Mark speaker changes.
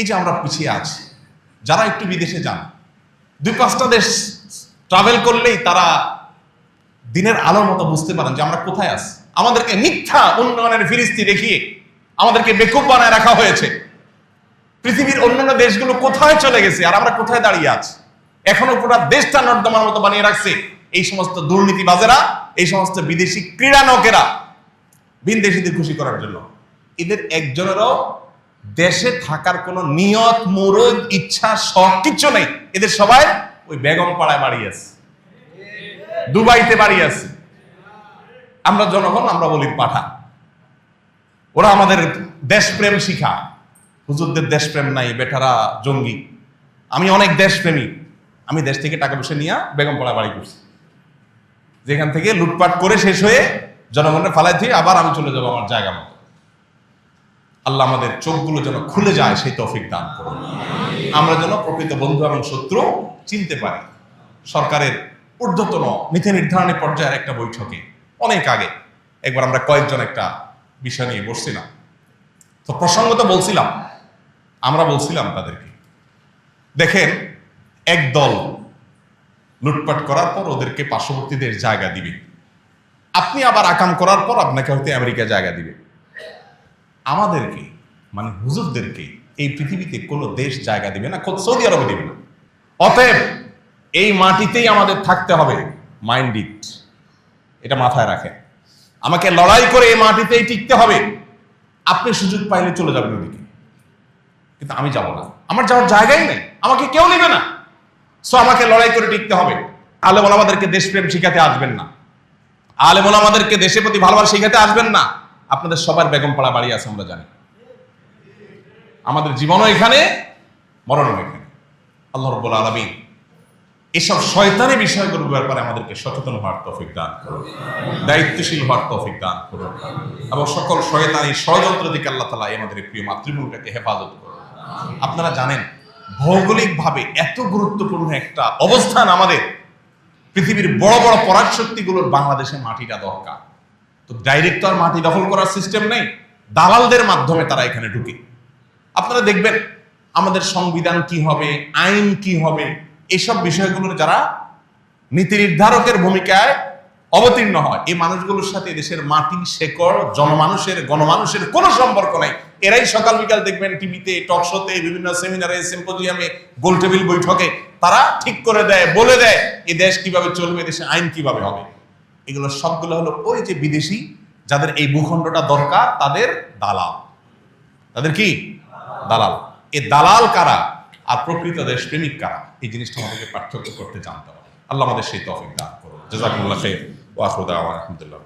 Speaker 1: এই যে আমরা পিছিয়ে আছি, যারা একটু বিদেশে যান, দুই পাঁচটা দেশ ট্রাভেল করলেই তারা দিনের আলোর মতো বুঝতে পারেন যে আমরা কোথায় আছি। আমাদেরকে মিথ্যা উন্নয়নের ফিরিস্তি দেখিয়ে আমাদেরকে বেকুব বানায় রাখা হয়েছে। পৃথিবীর অন্যান্য দেশগুলো কোথায় চলে গেছে আর আমরা কোথায় দাঁড়িয়ে আছি? এখনও পুরো দেশটা নর্দমার মতো বানিয়ে রাখছে। এই সমস্ত দুর্নীতিবাজেরা, এই সমস্ত বিদেশি ক্রীড়ানকেরা, ভিনদেশিদের খুশি করার জন্য। এদের একজনেরও দেশে থাকার কোনো নিয়ত মুরদ ইচ্ছা, শখ কিচ্ছু নেই। এদের সবাই ওই বেগম পাড়ায় বাড়ি আছে। দুবাইতে বাড়ি আছে। আমরা জনগণ, আমরা বলি পাঠা। ওরা আমাদের দেশপ্রেম শিখা। হুজুরদের দেশপ্রেম নাই, বেটারা জঙ্গি। আমি অনেক দেশপ্রেমী। আমি দেশ থেকে টাকা পয়সা নিয়ে বেগম পাড়া বাড়ি করছি। যেখান থেকে লুটপাট করে শেষ হয়ে জনগণের ফালাই দিয়ে আবার আমি চলে যাব আমার জায়গা মতো। আল্লাহ আমাদের চোখগুলো যেন খুলে যায়, সেই তৌফিক দান করুন। আমরা যেন প্রকৃত বন্ধু এবং শত্রু চিনতে পারি। সরকারের ঊর্ধ্বতন নীতি নির্ধারণী পর্যায়ের একটা বৈঠকে, অনেক আগে। একবার আমরা কয়েকজন একটা বিষয় নিয়ে বসছিলাম। তো প্রসঙ্গত বলছিলাম, আমরা বলছিলাম তাদেরকে, দেখেন, এক দল লুটপাট করার পর ওদেরকে পার্শ্ববর্তীদের জায়গা দিবে। আপনি আবার আকাম করার পর আপনাকে হয়তো আমেরিকা জায়গা দিবে। আমাদেরকে মানে হুজুরদেরকে এই পৃথিবীতে কোনো দেশ জায়গা দিবে না খোদ সৌদি আরবে দিবে না। অতএব এই মাটিতেই আমাদের থাকতে হবে মাইন্ড ইট এটা মাথায় রাখেন। আমাকে লড়াই করে এই মাটিতেই টিকতে হবে। আপনি সুযোগ পাইলে চলে যাবেন ওদিকে। কিন্তু আমি যাব না। আমার যাওয়ার জায়গাই নেই। আমাকে কেউ নেবে না। সো আমাকে লড়াই করে টিকতে হবে। আলেমন আমাদেরকে দেশপ্রেম শিখাতে আসবেন না। আলেমন আমাদেরকে দেশের প্রতি ভালোবাসা শিখাতে আসবেন না। আপনাদের সবার বেগম পাড়া বাড়ি আছে, আমরা জানি। আমাদের জীবনও এখানে, মরণও এখানে। আল্লাহ রব্বুল আলমিন এসব শয়তানি বিষয়গুলোর ব্যাপারে আমাদেরকে সচেতন হওয়ার তৌফিক দান করুন, দায়িত্বশীল হওয়ার তৌফিক দান করুন এবং সকল শয়তানি ষড়যন্ত্র দিকে আল্লাহ তালা আমাদের প্রিয় মাতৃভূমিটাকে হেফাজত করুন। আপনারা জানেন, ভৌগোলিকভাবে এত গুরুত্বপূর্ণ একটা অবস্থান আমাদের, পৃথিবীর বড় বড় পরাশক্তিগুলোর বাংলাদেশে মাটিটা দরকার। তো ডাইরেক্ট তো আর মাটি দখল করার সিস্টেম নেই। দালালদের মাধ্যমে তারা এখানে ঢুকে। আপনারা দেখবেন, আমাদের সংবিধান কি হবে, আইন কি হবে, এসব বিষয়গুলোর যারা নীতি নির্ধারকের ভূমিকায় অবতীর্ণ হয়, এই মানুষগুলোর সাথে দেশের মাটি শেকড়, জনমানুষের, গণমানুষের কোনো সম্পর্ক নাই। এরাই সকাল বিকাল দেখবেন টিভিতে টক শোতে বিভিন্ন সেমিনারে সিম্পোজিয়ামে গোল টেবিল বৈঠকে, তারা ঠিক করে দেয়, বলে দেয়, এ দেশ কীভাবে চলবে দেশে আইন কীভাবে হবে। এগুলো সবগুলো হলো ওই যে বিদেশি যাদের এই ভূখণ্ডটা দরকার, তাদের দালাল। তাদের কি? দালাল। এ দালাল কারা? আর প্রকৃত দেশ প্রেমিক কারা? এই জিনিসটা আমাদেরকে পার্থক্য করতে জানতে হবে। আল্লাহ আমাদের সেই তফিক দান করুন জাজাকুল্লাহ ওয়াখরুদা আলহামদুলিল্লাহ।